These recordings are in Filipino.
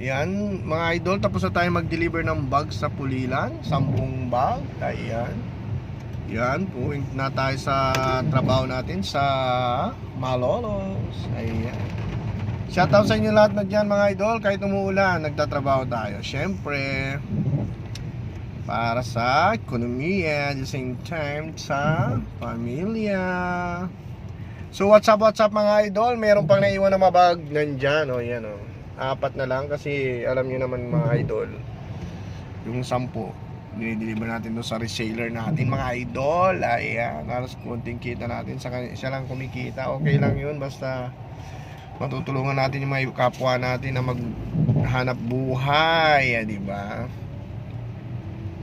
Yan, mga idol, tapos na tayo mag-deliver ng bag sa Pulilan. Sampung bag. Ayan. Yan, puwing na tayo sa trabaho natin sa Malolos. Ayan. Shoutout sa inyo lahat na dyan mga idol. Kahit umuulan, nagtatrabaho tayo. Siyempre, para sa ekonomiya, at the same time sa pamilya. So what's up, what's up mga idol? Meron pang naiwan na mabag nandyan, o yan o. Apat na lang kasi alam nyo naman mga idol, yung sampu, dinideliver natin doon sa reseller natin mga idol. Ayan, halos kunting kita natin sa kanya, siya lang kumikita. Okay lang yun, basta matutulungan natin yung mga kapwa natin na maghanap buhay, ah, di ba?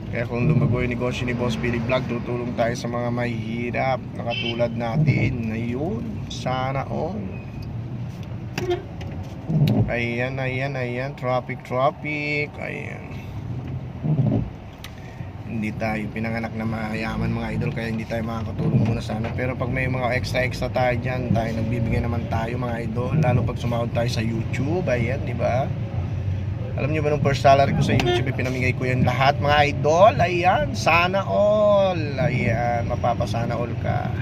Kaya kung lumago yung negosyo ni Boss Billy Vlog, tutulong tayo sa mga mahihirap na katulad natin. Ayun, sana all. Ayan, ayan, ayan. Traffic, traffic. Ayan. Hindi tayo pinanganak na mayaman mga idol kaya hindi tayo makakatulong muna sana. Pero pag may mga extra-extra tayo dyan, tayo nagbibigay naman tayo mga idol. Lalo pag sumahod tayo sa YouTube. Ayan, di ba? Alam niyo ba nung first salary ko sa YouTube, pinamigay ko yan lahat mga idol. Ayan, sana all. Ayan, mapapasana all ka.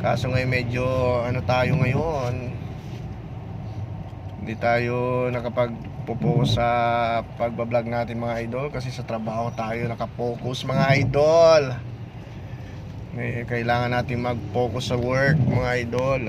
Kaso ngayon medyo ano tayo ngayon. Hindi tayo nakapag-focus sa pagbablog natin mga idol kasi sa trabaho tayo nakapokus mga idol. May kailangan natin mag-focus sa work mga idol.